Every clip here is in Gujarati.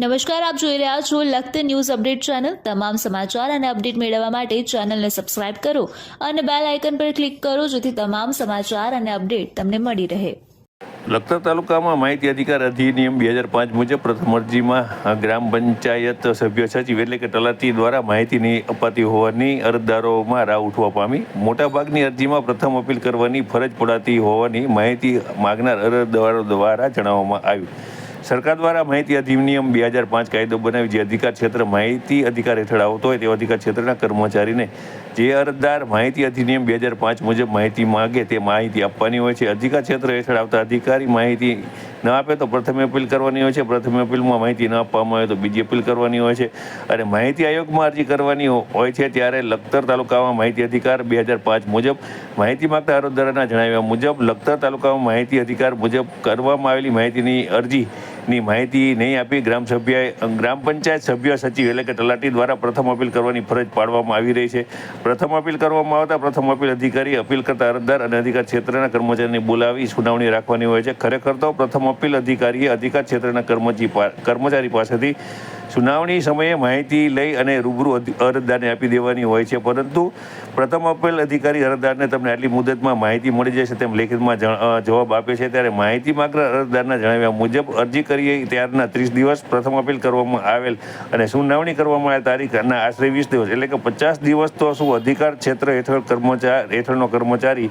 નમસ્કાર, આપ જોઈ રહ્યા છો લખત ન્યૂઝ અપડેટ ચેનલ. તમામ સમાચાર અને અપડેટ મેળવવા માટે ચેનલને સબસ્ક્રાઇબ કરો અને બેલ આઇકન પર ક્લિક કરો જેથી તમામ સમાચાર અને અપડેટ તમને મળી રહે. લખતર તાલુકામાં માહિતી અધિકાર અધિનિયમ બે હજાર પાંચ મુજબ પ્રથમ અરજીમાં ગ્રામ પંચાયત સભ્ય સચિવ એટલે કે તલાટી દ્વારા માહિતીની અપાતી હોવાની અરજદારોમાં રાહ ઉઠવા પામી. મોટાભાગની અરજીમાં પ્રથમ અપીલ કરવાની ફરજ પડાતી હોવાની માહિતી માગનાર અરજદારો દ્વારા જણાવવામાં આવ્યું સરકાર દ્વારા માહિતી અધિનિયમ બે હજાર પાંચ કાયદો બનાવી, જે અધિકાર ક્ષેત્ર માહિતી અધિકાર હેઠળ આવતો હોય તેવા અધિકાર ક્ષેત્રના કર્મચારીને જે અરજદાર માહિતી અધિનિયમ બે હજાર પાંચ મુજબ માહિતી માગે તે માહિતી આપવાની હોય છે. અધિકાર ક્ષેત્ર હેઠળ આવતા અધિકારી માહિતી ન આપે તો પ્રથમ અપીલ કરવાની હોય છે. પ્રથમ અપીલમાં માહિતી ન આપવામાં આવે તો બીજી અપીલ કરવાની હોય છે. અને માહિતી આયોગમાં અરજી કરવાની હોય છે ત્યારે લખતર તાલુકામાં માહિતી અધિકાર બે હજાર પાંચ મુજબ માહિતી માગતા અરજદારના જણાવ્યા મુજબ લખતર તાલુકામાં માહિતી અધિકાર મુજબ કરવામાં આવેલી માહિતીની અરજી ની માહિતી નહીં આપી ગ્રામ સભ્ય ગ્રામ પંચાયત સભ્ય સચિવ એટલે કે તલાટી દ્વારા પ્રથમ અપીલ કરવાની ફરજ પાડવામાં આવી રહી છે. પ્રથમ અપીલ કરવામાં આવતા પ્રથમ અપીલ અધિકારી, અપીલ કરતા અરજદાર અને અધિકાર ક્ષેત્રના કર્મચારીને બોલાવી સુનાવણી રાખવાની હોય છે. ખરેખર તો પ્રથમ અપીલ અધિકારીએ અધિકાર ક્ષેત્રના કર્મચારી પાસેથી સુનાવણી સમયે માહિતી લઈ અને રૂબરૂ અરજદારને આપી દેવાની હોય છે. પરંતુ પ્રથમ અપીલ અધિકારી અરજદારને તમને આટલી મુદતમાં માહિતી મળી જશે તેમ લેખિતમાં જવાબ આપે છે. ત્યારે માહિતી માત્ર અરજદારના જણાવ્યા મુજબ અરજી કરીએ ત્યારના ત્રીસ દિવસ પ્રથમ અપીલ કરવામાં આવેલ અને સુનાવણી કરવામાં આવેલ તારીખના આશરે વીસ દિવસ. એટલે કે પચાસ દિવસ તો શું અધિકાર ક્ષેત્ર હેઠળ કર્મચારી હેઠળનો કર્મચારી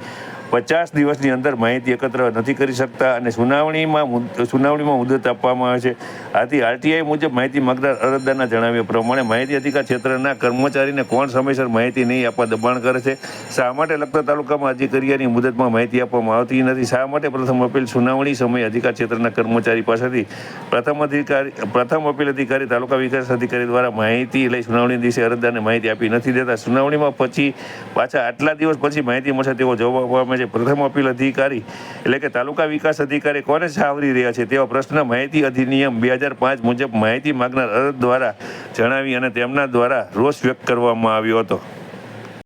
પચાસ દિવસની અંદર માહિતી એકત્ર નથી કરી શકતા અને સુનાવણીમાં સુનાવણીમાં મુદત આપવામાં આવે છે. આથી આરટીઆઈ મુજબ માહિતી માગનાર અરજદારના જણાવ્યા પ્રમાણે માહિતી અધિકાર ક્ષેત્રના કર્મચારીને કોણ સમયસર માહિતી નહીં આપવા દબાણ કરે છે? શા માટે લગતા તાલુકામાં અરજી કર્યાની મુદતમાં માહિતી આપવામાં આવતી નથી? શા માટે પ્રથમ અપીલ સુનાવણી સમયે અધિકાર ક્ષેત્રના કર્મચારી પાસેથી પ્રથમ અધિકારી, પ્રથમ અપીલ અધિકારી તાલુકા વિકાસ અધિકારી દ્વારા માહિતી લઈ સુનાવણી દિવસે અરજદારને માહિતી આપી નથી દેતા? સુનાવણીમાં પછી પાછા આટલા દિવસ પછી માહિતી મળશે તેવો જવાબ આપવામાં છે પ્રથમ અપીલ અધિકારી એટલે કે તાલુકા વિકાસ અધિકારી કોને સાવરી રહ્યા છે તેવા પ્રશ્ન માહિતી અધિનિયમ બે હજાર પાંચ મુજબ માહિતી માગનાર અરજ દ્વારા જણાવી અને તેમના દ્વારા રોષ વ્યક્ત કરવામાં આવ્યો હતો.